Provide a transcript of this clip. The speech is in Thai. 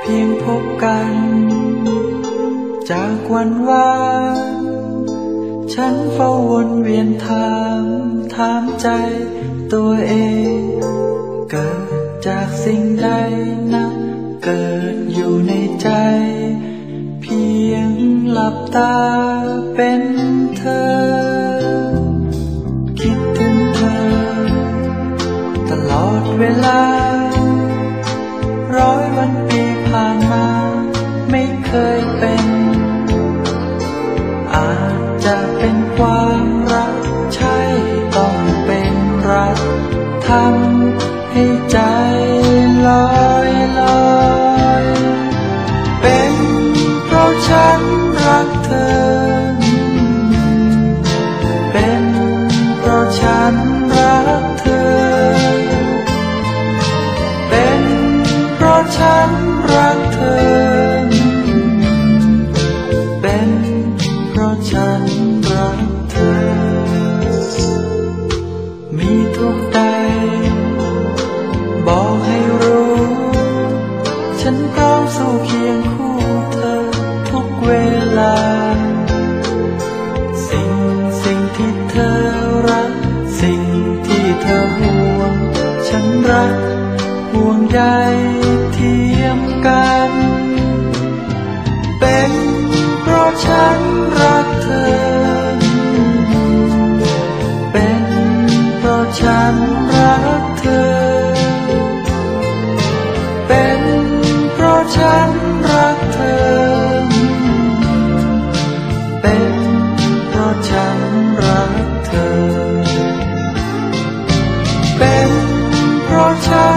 เพียงพบกัน จากวันวานฉันเฝ้าวนเวียนถาม ถามใจตัวเอง เกิดจากสิ่งใดนะ เกิดอยู่ในใจ เพียงหลับตาเป็นเธอ คิดถึงเธอ ตลอดเวลา ร้อยวันปีานมาไม่เคยเป็น อาจจะเป็นความรักใช่ต้องเป็นรักทำให้ใจลอยลอยเป็นเพราะฉันรักเธอ เป็นเพราะฉันรักเธอ เป็นเพราะฉัน เป็นเพราะฉันรักเธอ มีทุกใดบอกให้รู้ ฉันพร้อมสู้เคียงคู่เธอทุกเวลา สิ่งสิ่งที่เธอรัก สิ่งที่เธอห่วง ฉันรักห่วงใย ฉันรักเธอ เป็นเพราะฉันรักเธอ เป็นเพราะฉันรักเธอ เป็นเพราะฉันรักเธอ เป็นเพราะฉัน